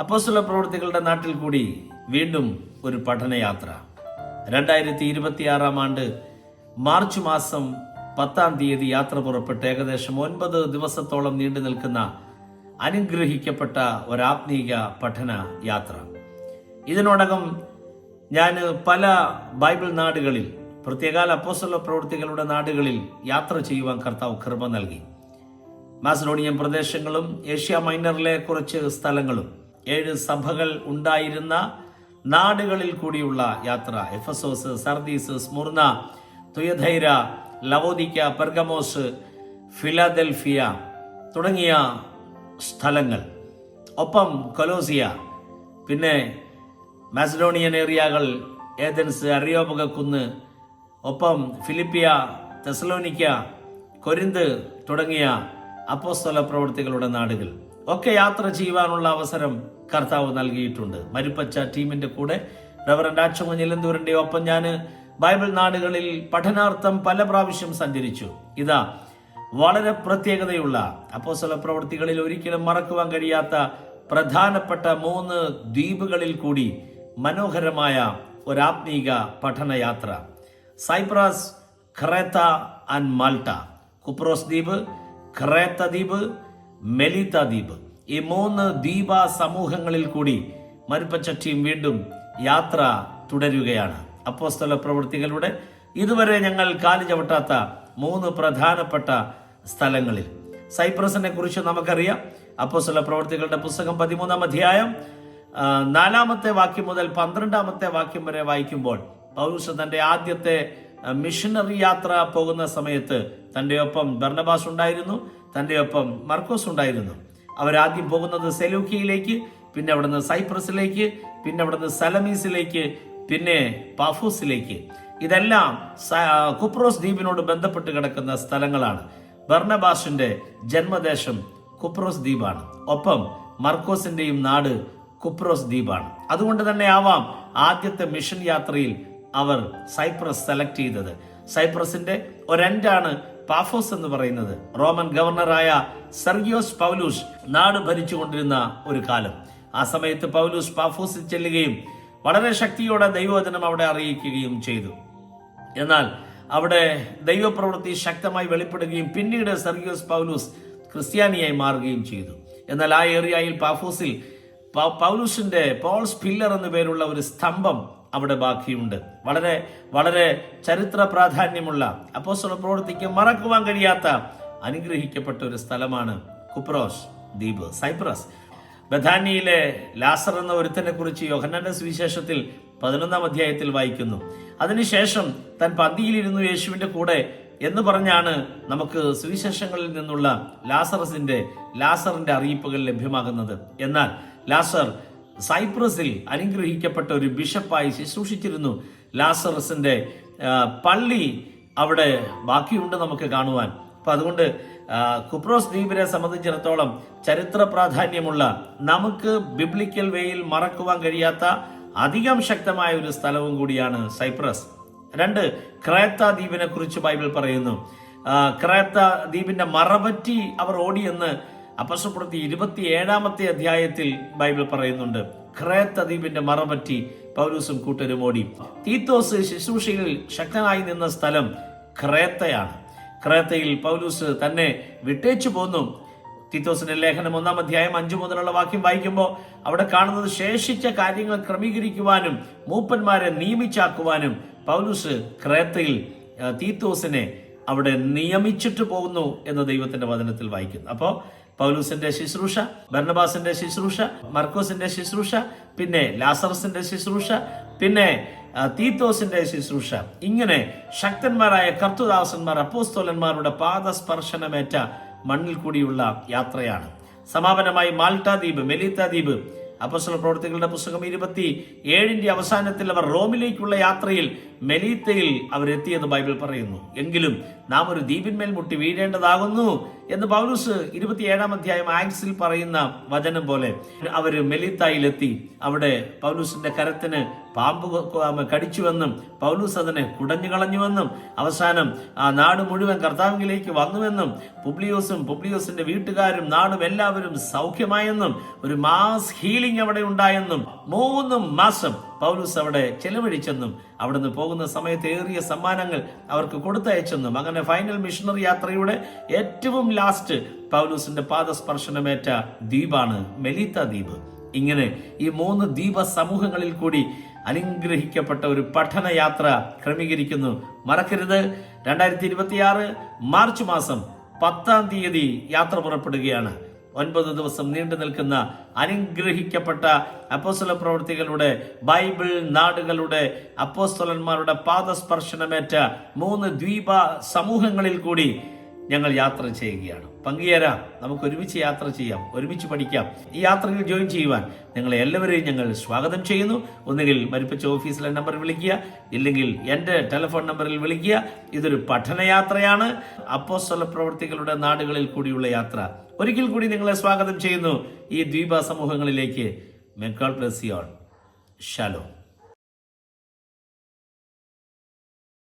അപ്പോസ്തല പ്രവൃത്തികളുടെ നാട്ടിൽ കൂടി വീണ്ടും ഒരു പഠനയാത്ര. രണ്ടായിരത്തി ഇരുപത്തിയാറാം ആണ്ട് മാർച്ച് മാസം പത്താം തീയതി യാത്ര പുറപ്പെട്ട് ഏകദേശം ഒൻപത് ദിവസത്തോളം നീണ്ടു നിൽക്കുന്ന അനുഗ്രഹിക്കപ്പെട്ട ഒരാത്മീക പഠന യാത്ര. ഇതിനോടകം ഞാൻ പല ബൈബിൾ നാടുകളിൽ പ്രത്യേകാല അപ്പോസ്തല പ്രവൃത്തികളുടെ നാടുകളിൽ യാത്ര ചെയ്യുവാൻ കർത്താവ് കൃപ നൽകി. മാസഡോണിയൻ പ്രദേശങ്ങളും ഏഷ്യ മൈനറിലെ കുറച്ച് സ്ഥലങ്ങളും ഏഴ് സഭകൾ ഉണ്ടായിരുന്ന നാടുകളിൽ കൂടിയുള്ള യാത്ര. Ephesus Sardis Smyrna Thyatira Laodicea Pergamos Philadelphia തുടങ്ങിയ സ്ഥലങ്ങൾ. ഒപ്പം കൊലോസിയ പിന്നെ മാസഡോണിയൻ ഏരിയകൾ ഏതൻസ് അറിയോപക കുന്ന് ഒപ്പം ഫിലിപ്പിയ തെസലോനിക്ക കൊരിന്ത് തുടങ്ങിയ അപ്പോസ്തല പ്രവൃത്തികളുടെ നാടുകൾ. ഒക്കെ യാത്ര ചെയ്യുവാനുള്ള അവസരം കർത്താവ് നൽകിയിട്ടുണ്ട്. മരുപ്പച്ച ടീമിന്റെ കൂടെ റവറൻഡ് നിലന്തൂരിന്റെ ഒപ്പം ഞാൻ ബൈബിൾ നാടുകളിൽ പഠനാർത്ഥം പല പ്രാവശ്യം സഞ്ചരിച്ചു. ഇതാ വളരെ പ്രത്യേകതയുള്ള അപ്പോസ്തല പ്രവൃത്തികളിൽ ഒരിക്കലും മറക്കുവാൻ കഴിയാത്ത പ്രധാനപ്പെട്ട മൂന്ന് ദ്വീപുകളിൽ കൂടി മനോഹരമായ ഒരാത്മീക പഠനയാത്ര. സൈപ്രസ് ഖ്രേത്ത ആൻഡ് മാൾട്ട. കുപ്രോസ് ദ്വീപ് ഖ്രേത്ത ദ്വീപ് മെലിത്ത ദ്വീപ്. ഈ മൂന്ന് ദ്വീപ സമൂഹങ്ങളിൽ കൂടി മരുപ്പച്ച ടീം വീണ്ടും യാത്ര തുടരുകയാണ്. അപ്പോസ്തല പ്രവൃത്തികളുടെ ഇതുവരെ ഞങ്ങൾ കാലു ചവിട്ടാത്ത മൂന്ന് പ്രധാനപ്പെട്ട സ്ഥലങ്ങളിൽ. സൈപ്രസിനെ കുറിച്ച് നമുക്കറിയാം. അപ്പോസ്തല പ്രവൃത്തികളുടെ പുസ്തകം പതിമൂന്നാം അധ്യായം നാലാമത്തെ വാക്യം മുതൽ പന്ത്രണ്ടാമത്തെ വാക്യം വരെ വായിക്കുമ്പോൾ പൗരുഷ തന്റെ ആദ്യത്തെ മിഷനറി യാത്ര പോകുന്ന സമയത്ത് തന്റെ ഒപ്പം ബർണബാസ് ഉണ്ടായിരുന്നു തന്റെ ഒപ്പം മർക്കോസ് ഉണ്ടായിരുന്നു. അവരാദ്യം പോകുന്നത് സെലൂക്കിയയിലേക്ക് പിന്നെ അവിടുന്ന് സൈപ്രസിലേക്ക് പിന്നെ അവിടുന്ന് സലമീസിലേക്ക് പിന്നെ പാഫൂസിലേക്ക്. ഇതെല്ലാം കുപ്രോസ് ദ്വീപിനോട് ബന്ധപ്പെട്ട് കിടക്കുന്ന സ്ഥലങ്ങളാണ്. ബർണബാഷിന്റെ ജന്മദേശം കുപ്രോസ് ദ്വീപാണ്. ഒപ്പം മർക്കോസിന്റെയും നാട് കുപ്രോസ് ദ്വീപാണ്. അതുകൊണ്ട് തന്നെ ആവാം ആദ്യത്തെ മിഷൻ യാത്രയിൽ അവർ സൈപ്രസ് സെലക്ട് ചെയ്തത്. സൈപ്രസിന്റെ ഒരെൻഡാണ് പാഫോസ് എന്ന് പറയുന്നത് റോമൻ ഗവർണറായ സെർഗിയോസ് പൗലൂസ് നാട് ഭരിച്ചുകൊണ്ടിരുന്ന ഒരു കാലം. ആ സമയത്ത് പൗലൂസ് പാഫോസിൽ ചെല്ലുകയും വളരെ ശക്തിയോടെ ദൈവവചനം അവിടെ അറിയിക്കുകയും ചെയ്തു. എന്നാൽ അവിടെ ദൈവപ്രവൃത്തി ശക്തമായി വെളിപ്പെടുകയും പിന്നീട് സെർഗിയോസ് പൗലൂസ് ക്രിസ്ത്യാനിയായി മാറുകയും ചെയ്തു. എന്നാൽ ആ ഏരിയയിൽ പാഫോസിൽ പൗലൂസിന്റെ പോൾസ് പില്ലർ എന്നു പേരുള്ള ഒരു സ്തംഭം അവിടെ ബാക്കിയുണ്ട്. വളരെ വളരെ ചരിത്ര പ്രാധാന്യമുള്ള അപ്പോസ്തല പ്രവൃത്തിക്ക് മറക്കുവാൻ കഴിയാത്ത അനുഗ്രഹിക്കപ്പെട്ട ഒരു സ്ഥലമാണ് കുപ്രോസ് ദ്വീപ് സൈപ്രസ്. ബഥാനിയിലെ ലാസർ എന്ന ഒരുത്തനെ കുറിച്ച് യോഹന്നാന്റെ സുവിശേഷത്തിൽ പതിനൊന്നാം അധ്യായത്തിൽ വായിക്കുന്നു. അതിനുശേഷം തൻ പന്തിയിലിരുന്നു യേശുവിന്റെ കൂടെ എന്ന് പറഞ്ഞാണ് നമുക്ക് സുവിശേഷങ്ങളിൽ നിന്നുള്ള ലാസറസിന്റെ ലാസറിന്റെ അറിയിപ്പുകൾ ലഭ്യമാകുന്നത്. എന്നാൽ ലാസർ സൈപ്രസിൽ അനുഗ്രഹിക്കപ്പെട്ട ഒരു ബിഷപ്പായി ശുശ്രൂഷിച്ചിരുന്നു ലാസറസിന്റെ പള്ളി അവിടെ ബാക്കിയുണ്ട് നമുക്ക് കാണുവാൻ. അപ്പൊ അതുകൊണ്ട് കുപ്രോസ് ദ്വീപിനെ സംബന്ധിച്ചിടത്തോളം ചരിത്ര പ്രാധാന്യമുള്ള നമുക്ക് ബിബ്ലിക്കൽ വേയിൽ മറക്കുവാൻ കഴിയാത്ത അധികം ശക്തമായ ഒരു സ്ഥലവും കൂടിയാണ് സൈപ്രസ്. രണ്ട് ക്രേത്ത ദ്വീപിനെ കുറിച്ച് ബൈബിൾ പറയുന്നു. ക്രേത്ത ദ്വീപിന്റെ മറപറ്റി അവർ ഓടിയെന്ന് അപ്പസ്വപ്പെടുത്തി ഇരുപത്തി ഏഴാമത്തെ അധ്യായത്തിൽ ബൈബിൾ പറയുന്നുണ്ട് ക്രേത്ത ദ്വീപിന്റെ മറപറ്റി പൗലൂസും കൂട്ടരും ഓടി. തീത്തോസ് ശുശ്രൂഷയിൽ ശക്തനായി നിന്ന സ്ഥലം ക്രേത്തയാണ് ക്രേത്തയിൽ പൗലൂസ് തന്നെ വിട്ടേച്ചു പോന്നു. തീത്തോസിന്റെ ലേഖനം ഒന്നാം അധ്യായം അഞ്ചു മുതലുള്ള വാക്യം വായിക്കുമ്പോൾ അവിടെ കാണുന്നത് ശേഷിച്ച കാര്യങ്ങൾ ക്രമീകരിക്കുവാനും മൂപ്പന്മാരെ നിയമിച്ചാക്കുവാനും പൗലൂസ് ക്രേത്തയിൽ തീത്തോസിനെ അവിടെ നിയമിച്ചിട്ട് പോകുന്നു എന്ന് ദൈവത്തിന്റെ വചനത്തിൽ വായിക്കുന്നു. അപ്പോൾ പൗലൂസിന്റെ ശുശ്രൂഷ ഭരണബാസിന്റെ ശുശ്രൂഷ മർക്കോസിന്റെ ശുശ്രൂഷ പിന്നെ ലാസറസിന്റെ ശുശ്രൂഷ പിന്നെ തീത്തോസിന്റെ ശുശ്രൂഷ. ഇങ്ങനെ ശക്തന്മാരായ കർത്തുദാസന്മാർ അപ്പോസ്തോലന്മാരുടെ പാദസ്പർശനമേറ്റ മണ്ണിൽ കൂടിയുള്ള യാത്രയാണ്. സമാപനമായി മാൾട്ട ദ്വീപ് മെലീത്ത ദ്വീപ്. അപ്പോസ്തല പ്രവർത്തികളുടെ പുസ്തകം ഇരുപത്തി ഏഴിന്റെ അവസാനത്തിൽ അവർ റോമിലേക്കുള്ള യാത്രയിൽ മെലീത്തയിൽ അവരെത്തിയെന്ന് ബൈബിൾ പറയുന്നു. എങ്കിലും നാം ഒരു ദ്വീപിന്മേൽ മുട്ടി വീഴേണ്ടതാകുന്നു എന്ന് പൗലൂസ് ഇരുപത്തിയേഴാം അധ്യായം ആക്സിൽ പറയുന്ന വചനം പോലെ അവർ മെലീത്തായിലെത്തി. അവിടെ പൗലൂസിന്റെ കരത്തിന് പാമ്പ് കടിച്ചുവെന്നും പൗലൂസ് അതിനെ കുടഞ്ഞു കളഞ്ഞുവെന്നും അവസാനം ആ നാട് മുഴുവൻ കർത്താവിലേക്ക് വന്നുവെന്നും പുബ്ലിയോസും പുബ്ലിയോസിന്റെ വീട്ടുകാരും നാടും എല്ലാവരും സൗഖ്യമായെന്നും ഒരു മാസ് ഹീലിംഗ് അവിടെ ഉണ്ടായെന്നും മൂന്ന് മാസം പൗലൂസ് അവിടെ ചെലവഴിച്ചെന്നും അവിടുന്ന് പോകുന്ന സമയത്ത് ഏറിയ സമ്മാനങ്ങൾ അവർക്ക് കൊടുത്തയച്ചെന്നും. അങ്ങനെ ഫൈനൽ മിഷണറി യാത്രയുടെ ഏറ്റവും ലാസ്റ്റ് പൗലൂസിന്റെ പാദസ്പർശനമേറ്റ ദ്വീപാണ് മെലീത്ത ദ്വീപ്. ഇങ്ങനെ ഈ മൂന്ന് ദ്വീപ സമൂഹങ്ങളിൽ കൂടി അനുഗ്രഹിക്കപ്പെട്ട ഒരു പഠനയാത്ര ക്രമീകരിക്കുന്നു. മറക്കരുത്. രണ്ടായിരത്തി ഇരുപത്തിയാറ് മാർച്ച് മാസം പത്താം തീയതി യാത്ര പുറപ്പെടുകയാണ്. ഒൻപത് ദിവസം നീണ്ടു നിൽക്കുന്ന അനുഗ്രഹിക്കപ്പെട്ട അപ്പോസ്തല പ്രവൃത്തികളുടെ ബൈബിൾ നാടുകളുടെ അപ്പോസ്തലന്മാരുടെ പാദസ്പർശനമേറ്റ മൂന്ന് ദ്വീപ സമൂഹങ്ങളിൽ കൂടി ഞങ്ങൾ യാത്ര ചെയ്യുകയാണ്. പങ്കുചേരാം. നമുക്ക് ഒരുമിച്ച് യാത്ര ചെയ്യാം. ഒരുമിച്ച് പഠിക്കാം. ഈ യാത്രയിൽ ജോയിൻ ചെയ്യുവാൻ നിങ്ങളെ എല്ലാവരെയും ഞങ്ങൾ സ്വാഗതം ചെയ്യുന്നു. ഒന്നുകിൽ മരിപ്പിച്ച ഓഫീസിലെ നമ്പർ വിളിക്കുക ഇല്ലെങ്കിൽ എന്റെ ടെലിഫോൺ നമ്പറിൽ വിളിക്കുക. ഇതൊരു പഠനയാത്രയാണ്. അപ്പോസ്തല പ്രവർത്തികളുടെ നാടുകളിൽ കൂടിയുള്ള യാത്ര. ഒരിക്കൽ കൂടി നിങ്ങളെ സ്വാഗതം ചെയ്യുന്നു. ഈ ദ്വീപ സമൂഹങ്ങളിലേക്ക്. മെക്കാൾ പ്ലസ് ഷാലോ.